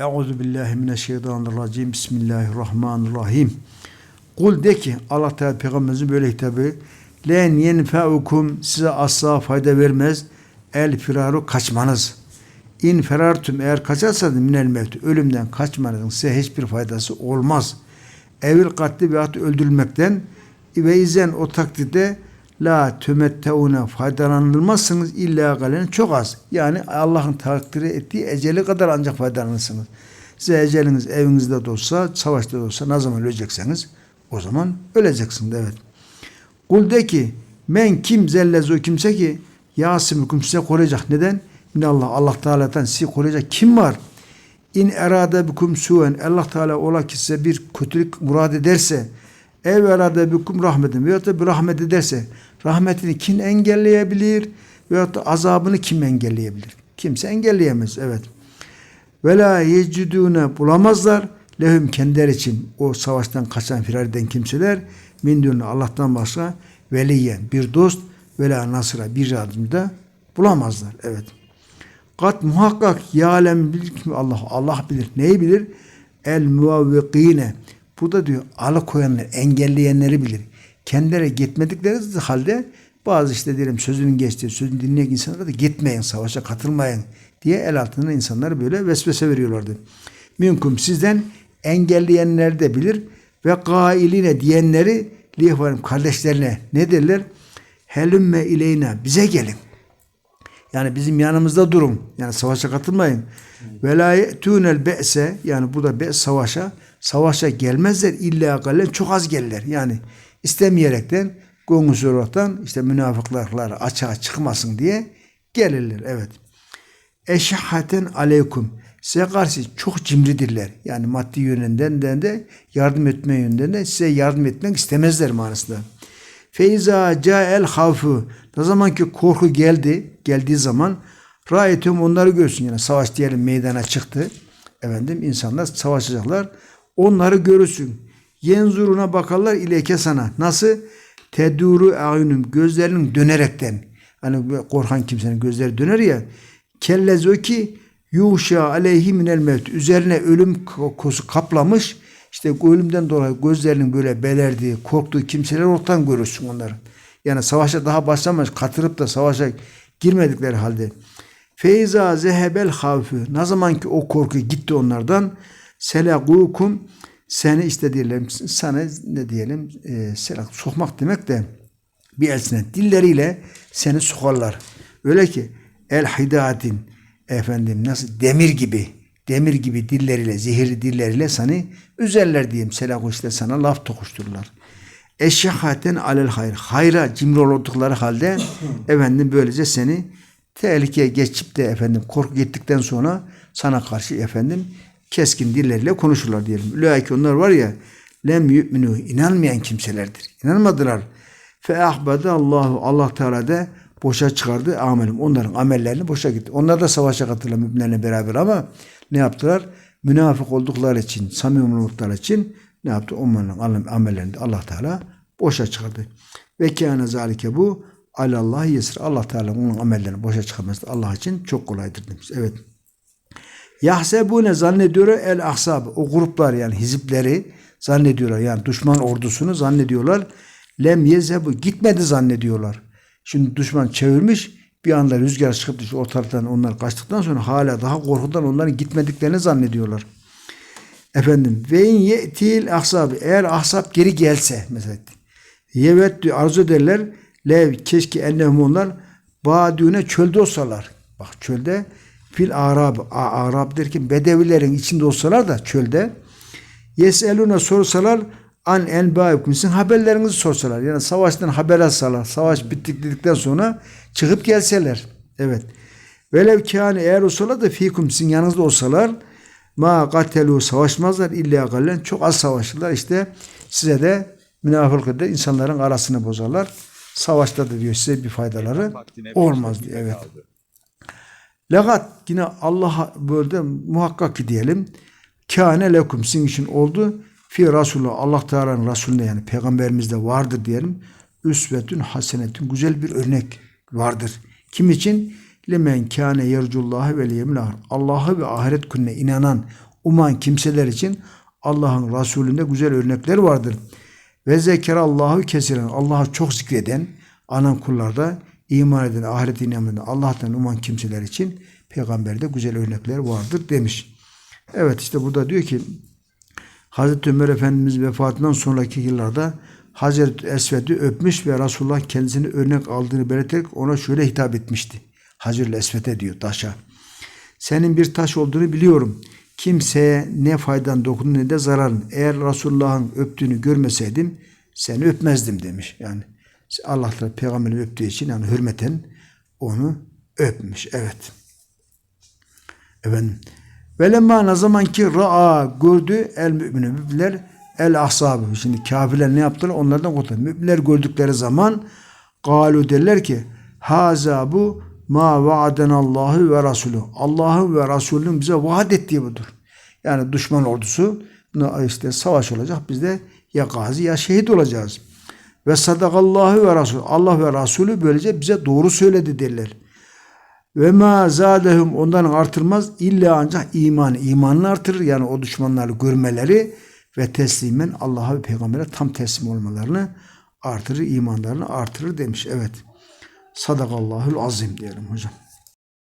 Euzu billahi mineşşeytanirracim. Bismillahirrahmanirrahim. Kul de ki Allah Teala peygamberimizin böyle hitabı len yenfeukum size asla fayda vermez el firaru kaçmanız. İn ferartum eğer kaçarsanız minel mevt ölümden kaçmanızın size hiçbir faydası olmaz. Evil katli veyahut öldürülmekten ve izen o takdirde la tümetteuna faydalanılmazsınız illa galen çok az. Yani Allah'ın takdiri ettiği eceli kadar ancak faydalanırsınız. Size eceliniz evinizde de olsa, savaşta da olsa ne zaman ölecekseniz o zaman öleceksiniz evet. Kul de ki men kim zellez o kimse ki yasimükum size koruyacak. Neden? Minallah Allah Teala'dan sizi koruyacak kim var? İn erade bikum suen Allah Teala ola ki size bir kötülük murad ederse ev erade bikum rahmetin veyahut da bir rahmet ederse rahmetini kim engelleyebilir veyahut da azabını kim engelleyebilir? Kimse engelleyemez evet. Ve la yecidune bulamazlar lehum kendileri için o savaştan kaçan firar eden kimseler min Allah'tan başka veliyen bir dost ve la nasıra bir yardımcı da bulamazlar. Evet. Kat muhakkak yalem ki Allah Allah bilir. Neyi bilir? El muvavvikine. Burada diyor alıkoyanlar, engelleyenleri bilir. Kendileri gitmedikleri halde bazı işte diyelim sözünün geçtiği, sözünü dinleyen insanlara da gitmeyin, savaşa katılmayın diye el altından insanlar böyle vesvese veriyorlardı. Minkum sizden engelleyenler de bilir ve gailine diyenleri lihvarim kardeşlerine ne derler? Helümme ileyna bize gelin. Yani bizim yanımızda durun. Yani savaşa katılmayın. Ve la ye'tûnel be'se yani bu da be savaşa savaşa gelmezler illa galen çok az gelirler. Yani istemeyerekten gönül olaraktan işte münafıklar açığa çıkmasın diye gelirler. Evet. Eşhaten aleykum. Size karşı çok cimridirler. Yani maddi yönünden de yardım etme yönünden de size yardım etmek istemezler manasında. Feyza el havfu. Ne zaman ki korku geldi, geldiği zaman rayetum onları görsün. Yani savaş diyelim meydana çıktı. Efendim insanlar savaşacaklar. Onları görürsün. Yenzuruna bakarlar ileke sana. Nasıl? Teduru ayunum. Gözlerinin dönerekten. Hani korkan kimsenin gözleri döner ya. Kellezo ki yuşa aleyhi minel mevt. Üzerine ölüm kokusu kaplamış. İşte ölümden dolayı gözlerinin böyle belerdiği, korktuğu kimseler ortadan görürsün onları. Yani savaşa daha başlamamış, katılıp da savaşa girmedikleri halde. Feyza zehebel havfü. Ne zaman ki o korku gitti onlardan. Selagukum seni işte diyelim sana ne diyelim e, selak sokmak demek de bir elsine dilleriyle seni sokarlar. Öyle ki el hidatin efendim nasıl demir gibi demir gibi dilleriyle zehirli dilleriyle seni üzerler diyeyim. Selam işte sana laf tokuştururlar. Eşyahaten alel hayır. Hayra cimri oldukları halde efendim böylece seni tehlikeye geçip de efendim korku gittikten sonra sana karşı efendim keskin dilleriyle konuşurlar diyelim. Ulaike onlar var ya lem yu'minu inanmayan kimselerdir. İnanmadılar. Fe ahbada Allahu Allah Teala da boşa çıkardı amelim. Onların amellerini boşa gitti. Onlar da savaşa katıldılar müminlerle beraber ama ne yaptılar? Münafık oldukları için, samimi oldukları için ne yaptı? Onların amellerini Allah Teala boşa çıkardı. Ve kâne zalike bu alallah yesir. Allah Teala onun amellerini boşa çıkarması Allah için çok kolaydır demiş. Evet. Yahsebune zannediyor el ahsab. O gruplar yani hizipleri zannediyorlar. Yani düşman ordusunu zannediyorlar. Lem yezebu gitmedi zannediyorlar. Şimdi düşman çevirmiş bir anda rüzgar çıkıp işte ortalıktan onlar kaçtıktan sonra hala daha korkudan onların gitmediklerini zannediyorlar. Efendim ve in ye'til ahsab eğer ahsab geri gelse mesela yevet arzu ederler lev keşke ennehum onlar badüne çölde olsalar. Bak çölde fil arab arab derken bedevilerin içinde olsalar da çölde yeseluna sorsalar an enbaikum sizin haberlerinizi sorsalar. Yani savaştan haber alsalar. Savaş bittik dedikten sonra çıkıp gelseler. Evet. Velev kâne eğer olsalar da fikum sizin yanınızda olsalar ma katelu savaşmazlar illa gallen çok az savaşırlar. İşte size de münafık da insanların arasını bozarlar. Savaşta da diyor size bir faydaları olmaz diyor. Evet. Legat yine Allah böyle muhakkak ki diyelim kâne lekum sizin için oldu fi Resulullah Allah Teala'nın Resulünde yani peygamberimizde vardır diyelim. Üsvetün hasenetün güzel bir örnek vardır. Kim için? Lemen kâne yercullâhe vel yemlâh. Allah'ı ve ahiret gününe inanan uman kimseler için Allah'ın Resulünde güzel örnekler vardır. Ve zekerallahu kesiren Allah'ı çok zikreden anan kullarda iman eden, ahiret inanan Allah'tan uman kimseler için peygamberde güzel örnekler vardır demiş. Evet işte burada diyor ki Hazreti Ömer Efendimiz vefatından sonraki yıllarda Hazreti Esved'i öpmüş ve Resulullah kendisini örnek aldığını belirterek ona şöyle hitap etmişti. Hazreti Esved'e diyor taşa. Senin bir taş olduğunu biliyorum. Kimseye ne faydan dokunur ne de zararın. Eğer Resulullah'ın öptüğünü görmeseydim seni öpmezdim demiş. Yani Allah da peygamberi öptüğü için yani hürmeten onu öpmüş. Evet. Efendim. Velemma ne zaman ki ra'a gördü el müminü müminler el ashabı. Şimdi kafirler ne yaptılar? Onlardan kurtuldu. Müminler gördükleri zaman galu derler ki haza bu ma vaaden Allahu ve Resulü. Allah'ın ve Resulünün bize vaat ettiği budur. Yani düşman ordusu işte savaş olacak. Biz de ya gazi ya şehit olacağız. Ve sadakallahu ve Resulü. Allah ve Resulü böylece bize doğru söyledi derler. Ve ma zadehum ondan artırmaz illa ancak iman. İmanını artırır yani o düşmanları görmeleri ve teslimen Allah'a ve peygambere tam teslim olmalarını artırır, imanlarını artırır demiş. Evet. Sadakallahul azim diyelim hocam.